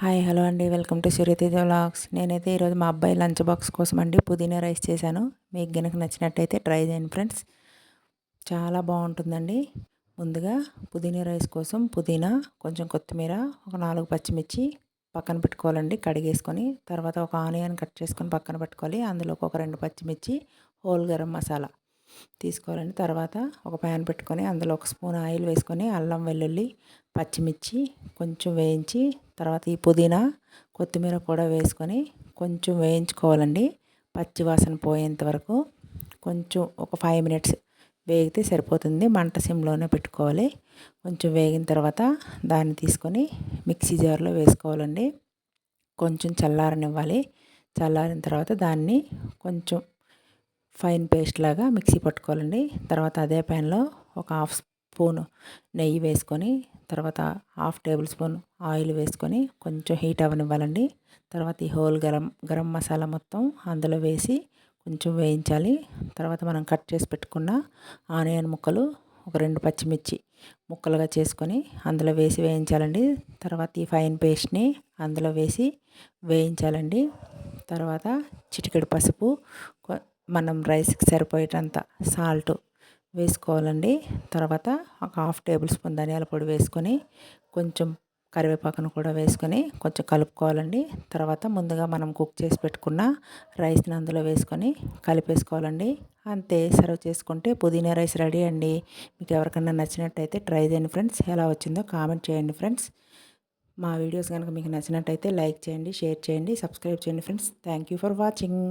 Hi hello అండి. Welcome to Suryateja vlogs. నేనైతే ఈరోజు మా అబ్బాయి లంచ్ బాక్స్ కోసం అండి పుదీనా రైస్ చేశాను. మీకు గనక నచ్చినట్టయితే ట్రై చేయండి ఫ్రెండ్స్. చాలా బాగుంటుందండి. ముందుగా పుదీనా రైస్ కోసం పుదీనా కొంచెం కొత్తిమీర ఒక నాలుగు పచ్చిమిర్చి పక్కన పెట్టుకోవాలండి కడిగేసుకొని. తర్వాత ఒక ఆనియన్ కట్ చేసుకొని పక్కన పెట్టుకోవాలి. అందులోకి ఒక రెండు పచ్చిమిర్చి హోల్ గరం మసాలా తీసుకోవాలండి. తర్వాత ఒక ప్యాన్ పెట్టుకొని అందులో ఒక స్పూన్ ఆయిల్ వేసుకొని అల్లం వెల్లుల్లి పచ్చిమిర్చి కొంచెం వేయించి తర్వాత ఈ పుదీనా కొత్తిమీర కూడా వేసుకొని కొంచెం వేయించుకోవాలండి. పచ్చి వాసన పోయేంత వరకు కొంచెం ఒక ఫైవ్ మినిట్స్ వేగితే సరిపోతుంది. మంట సిమ్లోనే పెట్టుకోవాలి. కొంచెం వేగిన తర్వాత దాన్ని తీసుకొని మిక్సీ జార్లో వేసుకోవాలండి. కొంచెం చల్లారనివ్వాలి. చల్లారిన తర్వాత దాన్ని కొంచెం ఫైన్ పేస్ట్ లాగా మిక్సీ పట్టుకోవాలండి. తర్వాత అదే ప్యాన్లో ఒక హాఫ్ స్పూన్ నెయ్యి వేసుకొని తర్వాత హాఫ్ టేబుల్ స్పూన్ ఆయిల్ వేసుకొని కొంచెం హీట్ అవ్వనివ్వాలండి. తర్వాత ఈ హోల్ గరం గరం మసాలా మొత్తం అందులో వేసి కొంచెం వేయించాలి. తర్వాత మనం కట్ చేసి పెట్టుకున్న ఆనియన్ ముక్కలు ఒక రెండు పచ్చిమిర్చి ముక్కలుగా చేసుకొని అందులో వేసి వేయించాలండి. తర్వాత ఈ ఫైన్ పేస్ట్ని అందులో వేసి వేయించాలండి. తర్వాత చిటికెడు పసుపు మనం రైస్కి సరిపోయేటంత సాల్ట్ వేసుకోవాలండి. తర్వాత ఒక హాఫ్ టేబుల్ స్పూన్ ధనియాల పొడి వేసుకొని కొంచెం కరివేపాకును కూడా వేసుకొని కొంచెం కలుపుకోవాలండి. తర్వాత ముందుగా మనం కుక్ చేసి పెట్టుకున్న రైస్ని అందులో వేసుకొని కలిపేసుకోవాలండి. అంతే సర్వ్ చేసుకుంటే పుదీనా రైస్ రెడీ అండి. మీకు ఎవరికన్నా నచ్చినట్టయితే ట్రై చేయండి ఫ్రెండ్స్. ఎలా వచ్చిందో కామెంట్ చేయండి ఫ్రెండ్స్. మా వీడియోస్ కనుక మీకు నచ్చినట్టయితే లైక్ చేయండి షేర్ చేయండి సబ్స్క్రైబ్ చేయండి friends. Thank you for watching.